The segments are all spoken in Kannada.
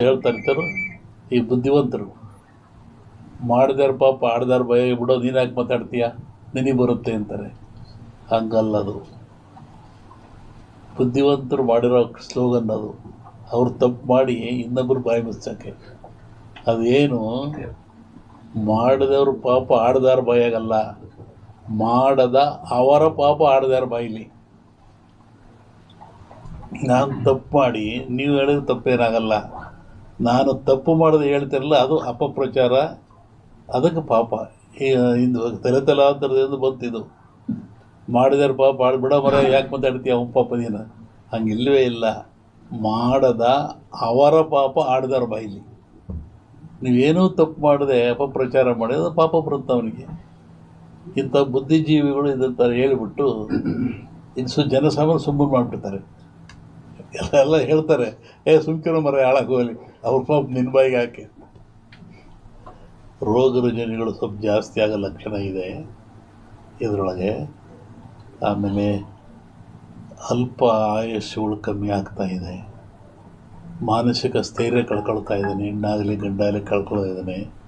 ಹೇಳ್ತಾ ಇರ್ತಾರೋ ಈ ಬುದ್ಧಿವಂತರು, ಮಾಡಿದಾರ ಪಾಪ, ಆಡ್ದಾರ ಭಯ ಬಿಡೋ ನೀನು ಯಾಕೆ ಮಾತಾಡ್ತೀಯ? ನಿನಗೆ ಬರುತ್ತೆ ಅಂತಾರೆ. ಹಂಗಲ್ಲ ಅದು. ಬುದ್ಧಿವಂತರು ಮಾಡಿರೋ ಸ್ಲೋಗನ್ ಅದು. ಅವ್ರು ತಪ್ಪು ಮಾಡಿ ಇನ್ನೊಬ್ಬರು ಬಾಯಿ ಮುಚ್ಚಕ್ಕೆ ಅದೇನು? ಮಾಡಿದವ್ರು ಪಾಪ, ಆಡ್ದಾರ ಬಾಯಾಗಲ್ಲ ಮಾಡದ ಅವರ ಪಾಪ, ಆಡ್ದಾರ ಬಾಯಿಲಿ. ನಾನು ತಪ್ಪು ಮಾಡಿ, ನೀವು ಹೇಳಿದ್ರೆ ತಪ್ಪೇನಾಗಲ್ಲ. ನಾನು ತಪ್ಪು ಮಾಡೋದು ಹೇಳ್ತಿರಲ್ಲ, ಅದು ಅಪಪ್ರಚಾರ. ಅದಕ್ಕೆ ಪಾಪ. ಇಂದು ತಲೆ ತಲಾಂತರದಿಂದ ಬಂತಿದ್ದು ಮಾಡಿದಾರೆ ಪಾಪ ಬಿಡ ಮರ, ಯಾಕೆ ಮಾತಾಡ್ತೀಯ ಅವನ ಪಾಪ ದಿನ ಹಂಗೆ ಇಲ್ಲವೇ ಇಲ್ಲ. ಮಾಡದ ಅವರ ಪಾಪ ಆಡ್ದಾರ ಬಾಯಿಲಿ. ನೀವೇನೂ ತಪ್ಪು ಮಾಡಿದೆ ಅಪಪ್ರಚಾರ ಮಾಡಿ, ಅದು ಪಾಪ ಬರುತ್ತೆ ಅವನಿಗೆ. ಇಂಥ ಬುದ್ಧಿಜೀವಿಗಳು ಇದಂತ ಹೇಳಿಬಿಟ್ಟು ಇನ್ನು ಜನ ಜನಸಾಮಾನ್ಯ ಸುಮ್ಮನೆ ಮಾಡಿಬಿಡ್ತಾರೆ. ಎಲ್ಲ ಹೇಳ್ತಾರೆ, ಏ, ಸುಮ್ಕಿರೋ ಮರ ಹಾಳಾಗೋಲಿ ಅವ್ರ ಪಾಪ ನಿನ್ನ ಬಾಯಿಗೆ ಹಾಕಿ. ರೋಗ ರುಜಿನಗಳು ಸ್ವಲ್ಪ ಜಾಸ್ತಿ ಆಗೋ ಲಕ್ಷಣ ಇದೆ ಇದರೊಳಗೆ. ಆಮೇಲೆ ಅಲ್ಪ ಆಯುಷ್ಯಗಳು ಕಮ್ಮಿ ಆಗ್ತಾ ಇದೆ. ಮಾನಸಿಕ ಸ್ಥೈರ್ಯ ಕಳ್ಕೊಳ್ತಾ ಇದ್ದಾನೆ, ಹೆಣ್ಣಾಗಲಿ ಗಂಡಾಗಲಿ ಕಳ್ಕೊಳ್ತಾ ಇದ್ದಾನೆ.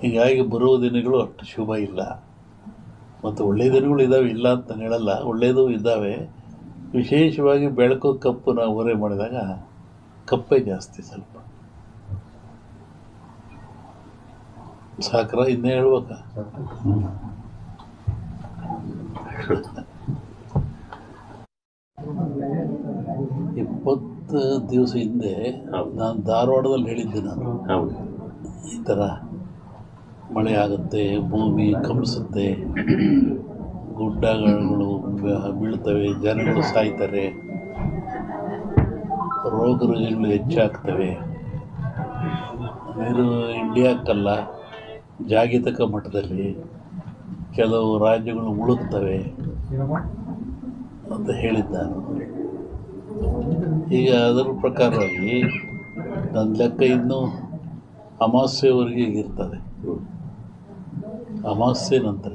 ಹೀಗಾಗಿ ಬರುವ ದಿನಗಳು ಅಷ್ಟು ಶುಭ ಇಲ್ಲ. ಮತ್ತು ಒಳ್ಳೆಯ ದಿನಗಳು ಇದ್ದಾವೆ, ಇಲ್ಲ ಅಂತ ನಾನು ಹೇಳಲ್ಲ. ಒಳ್ಳೆಯದು ಇದ್ದಾವೆ. ವಿಶೇಷವಾಗಿ ಬೆಳಕು ಕಪ್ಪು ನಾವು ಓರೆ ಮಾಡಿದಾಗ ಕಪ್ಪೇ ಜಾಸ್ತಿ ಸ್ವಲ್ಪ. ಸಾಕ್ರ ಇನ್ನೇ ಹೇಳ್ಬೇಕ? ಇಪ್ಪತ್ತು ದಿವಸ ಹಿಂದೆ ನಾನು ಧಾರವಾಡದಲ್ಲಿ ಹೇಳಿದ್ದೆ ನಾನು. ಈ ಥರ ಮಳೆ ಆಗುತ್ತೆ ಭೂಮಿ ಕಂಪಿಸುತ್ತೆ ಗುಡ್ಡಗಳು ಬೀಳ್ತವೆ, ಜನಗಳು ಸಾಯ್ತಾರೆ. ರೋಗ ರುಜಿನಗಳು ಹೆಚ್ಚಾಗ್ತವೆ. ಇದು ಇಂಡಿಯಾಕ್ಕಲ್ಲ, ಜಾಗತಿಕ ಮಟ್ಟದಲ್ಲಿ ಕೆಲವು ರಾಜ್ಯಗಳು ಉಳುಕ್ತವೆ ಅಂತ ಹೇಳಿದ್ದ ನಾನು ಈಗ ಅದರ ಪ್ರಕಾರವಾಗಿ ನನ್ನ ಲೆಕ್ಕ ಇನ್ನೂ ಅಮಾವಾಸ್ಯೆವರೆಗೆ ಇರ್ತದೆ. ಅಮಾವಾಸ್ಯೆ ನಂತರ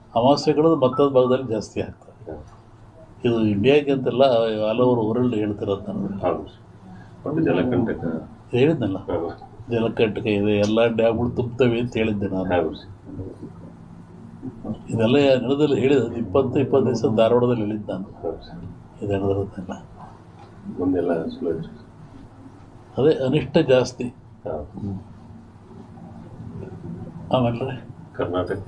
ಅಮಾವಾಸ್ಯೆಗಳು ಮತ್ತೊಂದು ಭಾಗದಲ್ಲಿ ಜಾಸ್ತಿ ಆಗ್ತದೆ. ಇದು ಇಂಡಿಯಾಗೆ ಅಂತೆಲ್ಲ ಹಲವರು ಊರಲ್ಲಿ ಹೇಳ್ತಿರೋದು ನಾನು. ಹೇಳಿದ್ನಲ್ಲ? ಜಲಕಂಟಕ ಇದೆ ಎಲ್ಲ ಡ್ಯಾಮ್ಗಳು ತುಂಬ್ತವೆ ಅಂತ ಹೇಳಿದ್ದೆ ನಾನು. ಇದೆಲ್ಲ ನಡೆದಲ್ಲಿ ಹೇಳಿದ ಇಪ್ಪತ್ತು ಇಪ್ಪತ್ತು ದಿವಸ ಧಾರವಾಡದಲ್ಲಿ ಹೇಳಿದ್ದು ನಾನು. ಇದೆಲ್ಲ ಇದು ನಡೆದಿರೋದೆಲ್ಲ ಅದೇ ಅನಿಷ್ಟ ಜಾಸ್ತಿ. ಆಮೇಲೆ? ಕರ್ನಾಟಕ.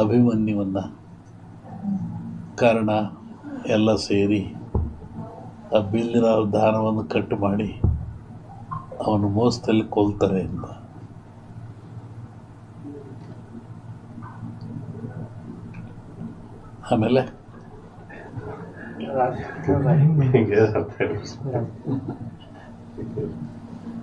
ಅಭಿಮನ್ಯುವನ್ನು. ಕರ್ಣ ಎಲ್ಲ ಸೇರಿ ಆ ಬಿಲ್ಲಿನ ದಾನವನ್ನು ಕಟ್ಟು ಮಾಡಿ ಅವನು ಮೋಸದಲ್ಲಿ ಕೊಲ್ತಾರೆ ಅಂತ. ಆಮೇಲೆ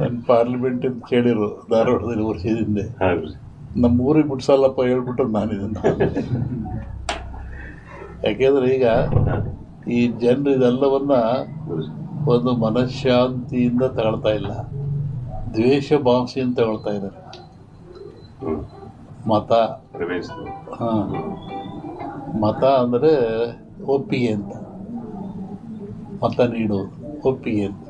ನನ್ನ ಅಂತ ಕೇಳಿರು ಧಾರವಾಡದಲ್ಲಿ ವರ್ಷದ ಹಿಂದೆ. ನಮ್ಮ ಊರಿಗೆ ಬಿಡ್ಸಲ್ಲಪ್ಪ ಹೇಳ್ಬಿಟ್ಟು ನಾನು ಇದನ್ನು ಯಾಕೆಂದ್ರೆ ಈಗ ಈ ಜನರು ಇದೆಲ್ಲವನ್ನ ಒಂದು ಮನಃಶಾಂತಿಯಿಂದ ತಗೊಳ್ತಾ ಇಲ್ಲ. ದ್ವೇಷ ಭಾವಿಸಿಯಿಂದ ತಗೊಳ್ತಾ ಇದ್ದಾರೆ. ಮತ. ಪ್ರವೇಶ ಹಾಂ. ಮತ ಅಂದರೆ ಒಪ್ಪಿಗೆ ಅಂತ. ಮತ ನೀಡೋದು ಒಪ್ಪಿಗೆ ಅಂತ.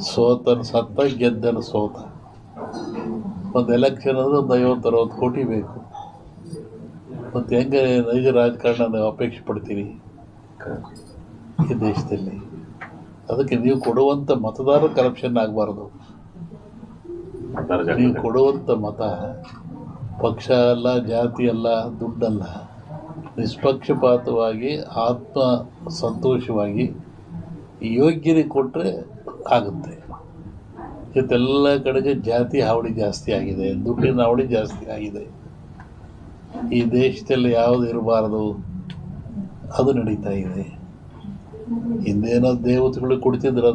ಸೋತನ ಸತ್ತ ಗೆದ್ದನ ಸೋತ. ಒಂದು ಎಲೆಕ್ಷನ್ ಅಂದರೆ ಒಂದು ಐವತ್ತು ಅರವತ್ತು ಕೋಟಿ ಬೇಕು. ಮತ್ತು ಹೆಂಗೆ ನೈಜ ರಾಜಕಾರಣ ನಾವು ಅಪೇಕ್ಷೆ ಪಡ್ತೀರಿ ಈ ದೇಶದಲ್ಲಿ. ಅದಕ್ಕೆ ನೀವು ಕೊಡುವಂಥ ಮತದಾರ ಕರಪ್ಷನ್ ಆಗಬಾರ್ದು. ನೀವು ಕೊಡುವಂಥ ಮತ ಪಕ್ಷ ಅಲ್ಲ, ಜಾತಿ ಅಲ್ಲ, ದುಡ್ಡಲ್ಲ. ನಿಷ್ಪಕ್ಷಪಾತವಾಗಿ ಆತ್ಮ ಸಂತೋಷವಾಗಿ ಯೋಗ್ಯರಿಗೆ ಕೊಟ್ಟರೆ ಆಗುತ್ತೆ. ಇವತ್ತೆಲ್ಲ ಕಡೆಗೆ ಜಾತಿ ಹಾವಳಿ ಜಾಸ್ತಿ ಆಗಿದೆ, ದುಡ್ಡಿನ ಹಾವಳಿ ಜಾಸ್ತಿ ಆಗಿದೆ. ಈ ದೇಶದಲ್ಲಿ ಯಾವುದು ಇರಬಾರದು? ಅದು ನಡೀತಾ ಇದೆ. ಹಿಂದೇನೋ ದೇವತೆಗಳು ಕೊಡ್ತಿದ್ರು